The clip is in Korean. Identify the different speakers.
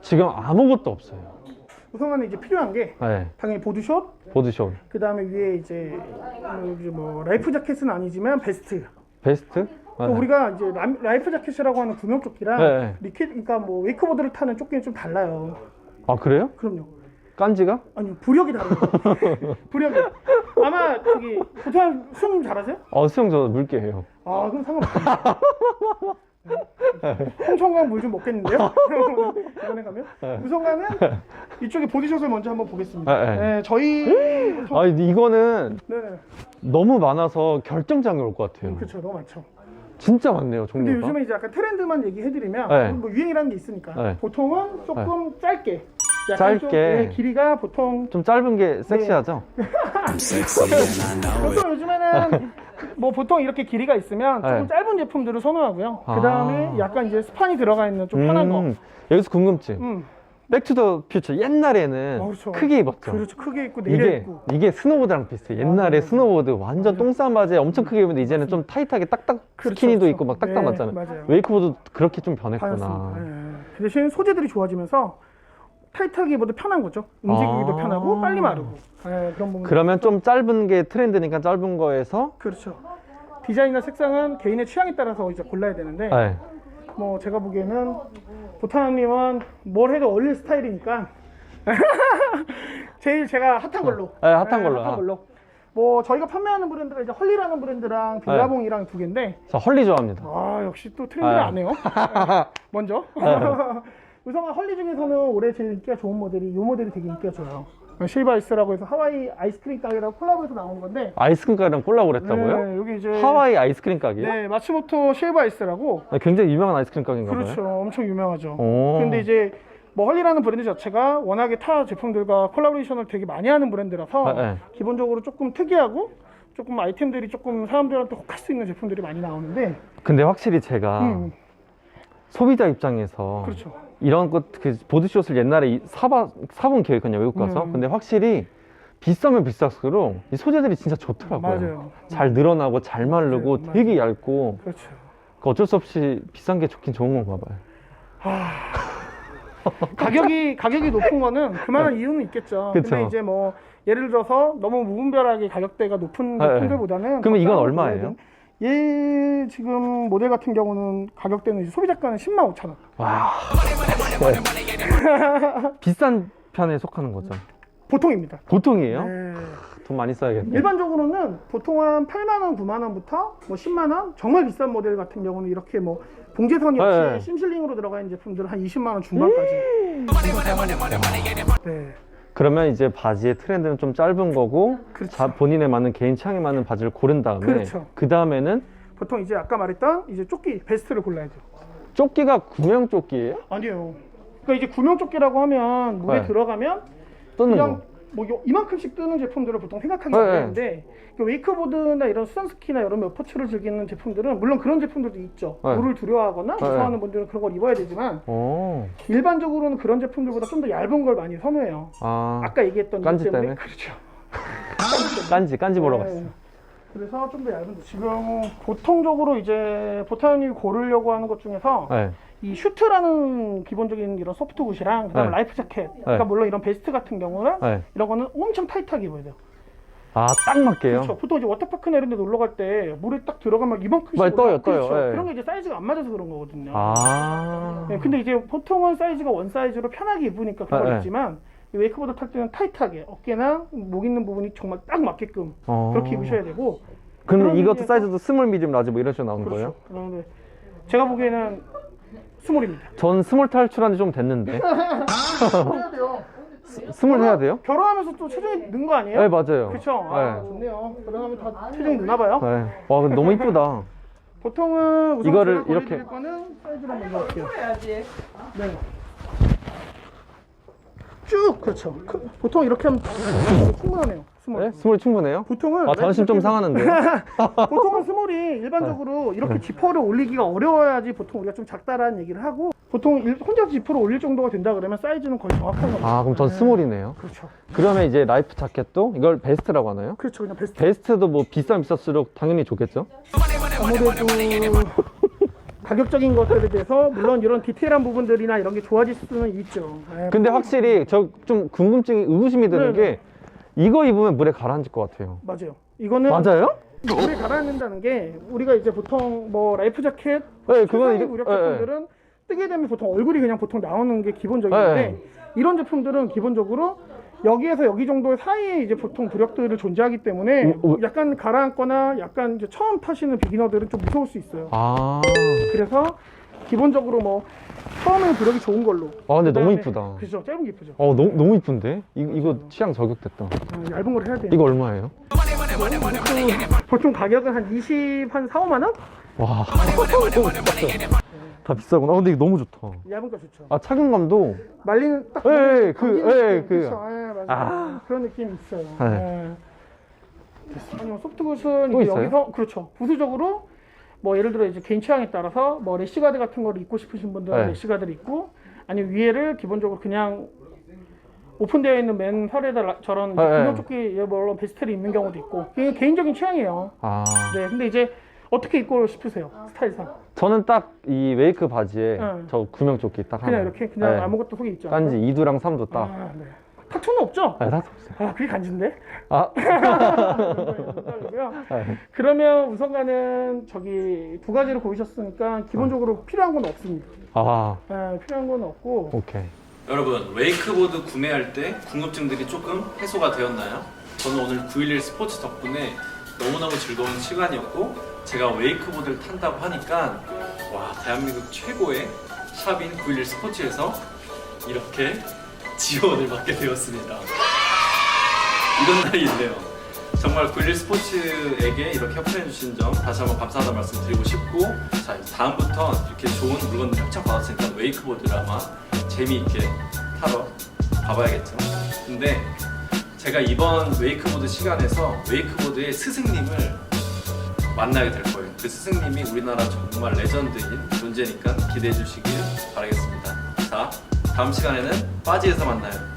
Speaker 1: 지금 아무것도 없어요.
Speaker 2: 우선은 이제 필요한 게
Speaker 1: 네,
Speaker 2: 당연히 보드숏,
Speaker 1: 보드쇼.
Speaker 2: 그 다음에 위에 이제 뭐, 이제 뭐 라이프 자켓은 아니지만 베스트.
Speaker 1: 베스트?
Speaker 2: 또
Speaker 1: 네.
Speaker 2: 우리가 이제 라- 라이프 자켓이라고 하는 구명조끼랑
Speaker 1: 네, 네.
Speaker 2: 리퀴드, 그러니까 뭐 웨이크보드를 타는 조끼는 좀 달라요.
Speaker 1: 아, 그래요?
Speaker 2: 그럼요.
Speaker 1: 깐지가?
Speaker 2: 아니 부력이 거. 부력이. 아마 저기 보통 숨 잘하세요?
Speaker 1: 어, 수영 저 물게 해요.
Speaker 2: 아 그럼 상관없어요. 홍천강 물 좀 먹겠는데요? 이번에 가면 우선 가면 이쪽에 보디숏을 먼저 한번 보겠습니다.
Speaker 1: 네, 네.
Speaker 2: 네, 저희
Speaker 1: 아, 이거는
Speaker 2: 네,
Speaker 1: 너무 많아서 결정장애 올 것 같아요.
Speaker 2: 그렇죠, 너무 많죠.
Speaker 1: 진짜 많네요,
Speaker 2: 근데
Speaker 1: 종류가.
Speaker 2: 요즘에 이제 약간 트렌드만 얘기해드리면
Speaker 1: 네.
Speaker 2: 뭐 유행이라는 게 있으니까
Speaker 1: 네.
Speaker 2: 보통은 조금 짧게, 약간 좀,
Speaker 1: 짧게.
Speaker 2: 네, 길이가 보통
Speaker 1: 좀 짧은 게 섹시하죠?
Speaker 2: 보통 요즘에는 뭐 보통 이렇게 길이가 있으면 조금
Speaker 1: 네.
Speaker 2: 짧은 제품들을 선호하고요.
Speaker 1: 아.
Speaker 2: 그 다음에 약간 이제 스판이 들어가 있는 좀 편한 거.
Speaker 1: 음, 여기서 궁금증.
Speaker 2: 음,
Speaker 1: 백투더 퓨처 옛날에는
Speaker 2: 어, 그렇죠.
Speaker 1: 크게 입었죠.
Speaker 2: 그렇죠. 크게 있고 내려
Speaker 1: 이게
Speaker 2: 있고.
Speaker 1: 이게 스노보드랑 비슷해. 옛날에
Speaker 2: 아,
Speaker 1: 스노보드 완전 똥싼 바지에 엄청 크게 입었는데 이제는 좀 타이트하게 딱딱
Speaker 2: 그렇죠,
Speaker 1: 스키니도
Speaker 2: 그렇죠.
Speaker 1: 있고 막 딱딱
Speaker 2: 네,
Speaker 1: 맞잖아요.
Speaker 2: 맞아요.
Speaker 1: 웨이크보드 그렇게 좀 변했구나.
Speaker 2: 예. 그 대신 소재들이 좋아지면서 타이트하게 입어도 편한 거죠. 움직이기도
Speaker 1: 아.
Speaker 2: 편하고 빨리 마르고 예, 그런 부분.
Speaker 1: 그러면 좀 짧은 게 트렌드니까 짧은 거에서
Speaker 2: 그렇죠. 디자인이나 색상은 개인의 취향에 따라서 이제 골라야 되는데
Speaker 1: 네.
Speaker 2: 뭐 제가 보기에는 보타님은 뭘 해도 어울릴 스타일이니까 제일 제가 핫한 걸로.
Speaker 1: 네, 핫한 걸로.
Speaker 2: 핫한
Speaker 1: 아.
Speaker 2: 걸로. 뭐 저희가 판매하는 브랜드가 이제 헐리라는 브랜드랑 빌라봉이랑 두 개인데
Speaker 1: 저 헐리 좋아합니다.
Speaker 2: 아 역시 또 트렌드를
Speaker 1: 네.
Speaker 2: 안 해요. 먼저 우선 헐리 중에서는 올해 제일 인기가 좋은 모델이 이 모델이 되게 인기가 좋아요. 실바이스라고 해서 하와이 아이스크림 가게랑 콜라보해서 나온 건데
Speaker 1: 아이스크림 가게랑 콜라보를 했다고요?
Speaker 2: 네, 여기 이제
Speaker 1: 하와이 아이스크림 가게요?
Speaker 2: 네 마츠모토 실바이스라고
Speaker 1: 네, 굉장히 유명한 아이스크림 가게인가 봐요.
Speaker 2: 그렇죠 엄청 유명하죠.
Speaker 1: 오.
Speaker 2: 근데 이제 뭐 헐리라는 브랜드 자체가 워낙에 타 제품들과 콜라보레이션을 되게 많이 하는 브랜드라서
Speaker 1: 아, 네.
Speaker 2: 기본적으로 조금 특이하고 조금 아이템들이 조금 사람들한테 혹할 수 있는 제품들이 많이 나오는데
Speaker 1: 근데 확실히 제가
Speaker 2: 음,
Speaker 1: 소비자 입장에서
Speaker 2: 그렇죠.
Speaker 1: 이런 것, 그 보드숏을 옛날에 이- 사봐, 사본 기억이 있거든요, 외국 가서.
Speaker 2: 음.
Speaker 1: 근데 확실히 비싸면 비쌀수록 이 소재들이 진짜 좋더라고요.
Speaker 2: 맞아요.
Speaker 1: 잘 늘어나고 잘 마르고
Speaker 2: 맞아요,
Speaker 1: 되게 얇고
Speaker 2: 그렇죠.
Speaker 1: 그 어쩔 수 없이 비싼 게 좋긴 좋은 건가 봐요.
Speaker 2: 가격이 가격이 높은 거는 그만한 이유는 있겠죠.
Speaker 1: 그쵸.
Speaker 2: 근데 이제 뭐 예를 들어서 너무 무분별하게 가격대가 높은
Speaker 1: 네.
Speaker 2: 제품들보다는
Speaker 1: 그러면 이건 얼마예요?
Speaker 2: 얘 지금 모델 같은 경우는 가격대는 소비자가는 10만 5천 원.
Speaker 1: 와. 비싼 편에 속하는 거죠.
Speaker 2: 보통입니다.
Speaker 1: 보통이에요?
Speaker 2: 네.
Speaker 1: 돈 많이 써야겠네.
Speaker 2: 일반적으로는 보통 한 8만 원, 9만 원부터 뭐 10만 원, 정말 비싼 모델 같은 경우는 이렇게 뭐 봉제선이 없이
Speaker 1: 네.
Speaker 2: 심실링으로 들어가 있는 제품들은 한 20만 원 중반까지. 네.
Speaker 1: 그러면 이제 바지의 트렌드는 좀 짧은 거고
Speaker 2: 그렇죠.
Speaker 1: 자- 본인에 맞는 개인 취향에 맞는 바지를 고른 다음에
Speaker 2: 그렇죠.
Speaker 1: 그 다음에는
Speaker 2: 보통 이제 아까 말했던 이제 조끼 베스트를 골라야 돼요.
Speaker 1: 조끼가 구명 조끼예요?
Speaker 2: 아니에요. 그러니까 이제 구명 조끼라고 하면 물에
Speaker 1: 네.
Speaker 2: 들어가면
Speaker 1: 뜨는
Speaker 2: 그냥
Speaker 1: 거.
Speaker 2: 뭐 요- 이만큼씩 뜨는 제품들을 보통 생각하기
Speaker 1: 네,
Speaker 2: 어려운데 그 웨이크보드나 이런 수상스키나 이런 스포츠를 즐기는 제품들은 물론 그런 제품들도 있죠.
Speaker 1: 네.
Speaker 2: 물을 두려워하거나
Speaker 1: 네.
Speaker 2: 무서워하는 분들은 그런 걸 입어야 되지만
Speaker 1: 오.
Speaker 2: 일반적으로는 그런 제품들보다 좀 더 얇은 걸 많이 선호해요.
Speaker 1: 아.
Speaker 2: 아까 얘기했던
Speaker 1: 깐지 때문에?
Speaker 2: 그렇죠.
Speaker 1: 깐지 깐지 보러
Speaker 2: 네.
Speaker 1: 갔어.
Speaker 2: 그래서 좀 더 얇은 지금 보통적으로 이제 보타님이 고르려고 하는 것 중에서
Speaker 1: 네.
Speaker 2: 이 슈트라는 기본적인 이런 소프트 굿이랑 그다음
Speaker 1: 네.
Speaker 2: 라이프 자켓, 그러니까 물론 이런 베스트 같은 경우는
Speaker 1: 네.
Speaker 2: 이런 거는 엄청 타이트하게 입어야 돼요.
Speaker 1: 아, 딱 맞게요.
Speaker 2: 그렇죠. 보통 이제 워터파크나 이런 데 놀러 갈 때 물에 딱 들어가면 이만큼씩
Speaker 1: 맞아요, 떠요,
Speaker 2: 올라-
Speaker 1: 떠요.
Speaker 2: 그렇죠.
Speaker 1: 예.
Speaker 2: 그런 게 이제 사이즈가 안 맞아서 그런 거거든요.
Speaker 1: 아.
Speaker 2: 네, 근데 이제 보통은 사이즈가 원 사이즈로 편하게 입으니까 그런
Speaker 1: 네,
Speaker 2: 걸
Speaker 1: 네.
Speaker 2: 입지만 이 웨이크보드 탈 때는 타이트하게 어깨나 목 있는 부분이 정말 딱 맞게끔
Speaker 1: 어.
Speaker 2: 그렇게 입으셔야 되고
Speaker 1: 근데
Speaker 2: 그런
Speaker 1: 이것도
Speaker 2: 의미에서-
Speaker 1: 사이즈도 스몰, 미디움, 라지 뭐 이런 식으로 나오는
Speaker 2: 그렇죠.
Speaker 1: 거예요?
Speaker 2: 그런데 제가 보기에는 스몰입니다.
Speaker 1: 전 스몰 탈출한 지 좀 됐는데.
Speaker 2: 해야 돼요.
Speaker 1: 스몰 해야 돼요?
Speaker 2: 결혼하면서 또 체중이 는 거 아니에요?
Speaker 1: 네, 맞아요.
Speaker 2: 그렇죠. 아,
Speaker 1: 네.
Speaker 2: 좋네요. 결혼하면 다 체중이 느나 봐요.
Speaker 1: 네. 와, 근데 너무 이쁘다.
Speaker 2: 보통은 우선
Speaker 1: 이거를
Speaker 2: 제가
Speaker 1: 이렇게-
Speaker 2: 보여드릴 거는 사이즈를 먼저 할게요. 네. 쭉 그렇죠. 크- 보통 이렇게 하면 충분하네요. 스몰.
Speaker 1: 네? 스몰 충분해요?
Speaker 2: 보통은
Speaker 1: 아, 자존심 좀 상하는데요?
Speaker 2: 보통은 스몰이 일반적으로 이렇게 지퍼를 올리기가 어려워야지 보통 우리가 좀 작다라는 얘기를 하고 보통 일- 혼자 지퍼를 올릴 정도가 된다 그러면 사이즈는 거의 정확한 겁니다.
Speaker 1: 아, 그럼 전 스몰이네요.
Speaker 2: 그렇죠.
Speaker 1: 그러면 이제 라이프 자켓도 이걸 베스트라고 하나요?
Speaker 2: 그렇죠. 그냥 베스트.
Speaker 1: 베스트도 뭐 비싸면 비쌀수록 당연히 좋겠죠?
Speaker 2: 아무래도 가격적인 것들에 대해서 물론 이런 디테일한 부분들이나 이런 게 좋아질 수는 있죠. 예,
Speaker 3: 근데 확실히 저 좀 궁금증이 의구심이 드는
Speaker 2: 네,
Speaker 3: 게 이거 입으면 물에 가라앉을 것 같아요.
Speaker 2: 맞아요. 이거는
Speaker 3: 맞아요?
Speaker 2: 물에 가라앉는다는 게 우리가 이제 보통 뭐 라이프 자켓,
Speaker 3: 네, 그건 이게
Speaker 2: 무력
Speaker 3: 예, 예.
Speaker 2: 제품들은 뜨게 되면 보통 얼굴이 그냥 보통 나오는 게 기본적인데
Speaker 3: 네.
Speaker 2: 이런 제품들은 기본적으로 여기에서 여기 정도 사이에 이제 보통 부력들을 존재하기 때문에. 약간 가라앉거나 약간 이제 처음 타시는 비기너들은 좀 무서울 수 있어요.
Speaker 3: 아,
Speaker 2: 그래서 기본적으로 뭐 처음에는 부력이 좋은 걸로.
Speaker 3: 아 근데 너무
Speaker 2: 그다음에-
Speaker 3: 이쁘다.
Speaker 2: 그죠, 짧은 게 이쁘죠.
Speaker 3: 어 너무 너무 이쁜데? 이, 이거 취향 저격됐다.
Speaker 2: 어, 얇은 걸 해야 돼요.
Speaker 3: 이거 얼마예요?
Speaker 2: 보통 가격은 한 20, 한 4, 5만 원?
Speaker 3: 와, 다 비싸구나. 아, 근데 이거 너무 좋다.
Speaker 2: 얇은 거 좋죠.
Speaker 3: 아 착용감도
Speaker 2: 말리는 딱
Speaker 3: 예, 예, 그, 예. 그.
Speaker 2: 아. 그런 느낌이 있어요.
Speaker 3: 네.
Speaker 2: 예. 아니면 소프트굿은
Speaker 3: 또
Speaker 2: 이제
Speaker 3: 있어요?
Speaker 2: 여기서 그렇죠. 부수적으로 뭐 예를 들어 이제 개인 취향에 따라서 뭐 래시가드 같은 거를 입고 싶으신 분들은
Speaker 3: 네.
Speaker 2: 래시가드를 입고 아니면 위에를 기본적으로 그냥 오픈되어 있는 맨 혈에다 라- 저런
Speaker 3: 네, 네.
Speaker 2: 군용조끼 물론 베스트를 입는 경우도 있고 개인적인 취향이에요.
Speaker 3: 아
Speaker 2: 네, 근데 이제 어떻게 입고 싶으세요? 스타일상
Speaker 3: 저는 딱 이 웨이크 바지에
Speaker 2: 네.
Speaker 3: 저 구명조끼 딱 하나.
Speaker 2: 그냥 이렇게 그냥
Speaker 3: 네.
Speaker 2: 아무것도 속에 않고
Speaker 3: 딴지 2두랑 3두 딱.
Speaker 2: 아, 네. 탁초는 없죠?
Speaker 3: 아, 다 없어요.
Speaker 2: 아, 그게 간지인데?
Speaker 3: 아,
Speaker 2: 농담이고요.
Speaker 3: 네.
Speaker 2: 그러면 우선가는 저기 두 가지를 고르셨으니까 기본적으로 필요한 건 없습니다.
Speaker 3: 아,
Speaker 2: 네, 필요한 건 없고
Speaker 3: 오케이.
Speaker 1: 여러분 웨이크보드 구매할 때 궁금증들이 조금 해소가 되었나요? 저는 오늘 911 스포츠 덕분에 너무너무 즐거운 시간이었고 제가 웨이크보드를 탄다고 하니까 와 대한민국 최고의 샵인 911 스포츠에서 이렇게 지원을 받게 되었습니다. 이런 날이 있네요. 정말 911 스포츠에게 이렇게 협찬해 주신 점 다시 한번 감사하다는 말씀 드리고 싶고 자 다음부터 이렇게 좋은 물건들 협찬 받았으니까 웨이크보드를 아마 재미있게 타러 가봐야겠죠. 근데 제가 이번 웨이크보드 시간에서 웨이크보드의 스승님을 만나게 될 거예요. 그 스승님이 우리나라 정말 레전드인 존재니까 기대해 주시길 바라겠습니다. 자, 다음 시간에는 빠지에서 만나요.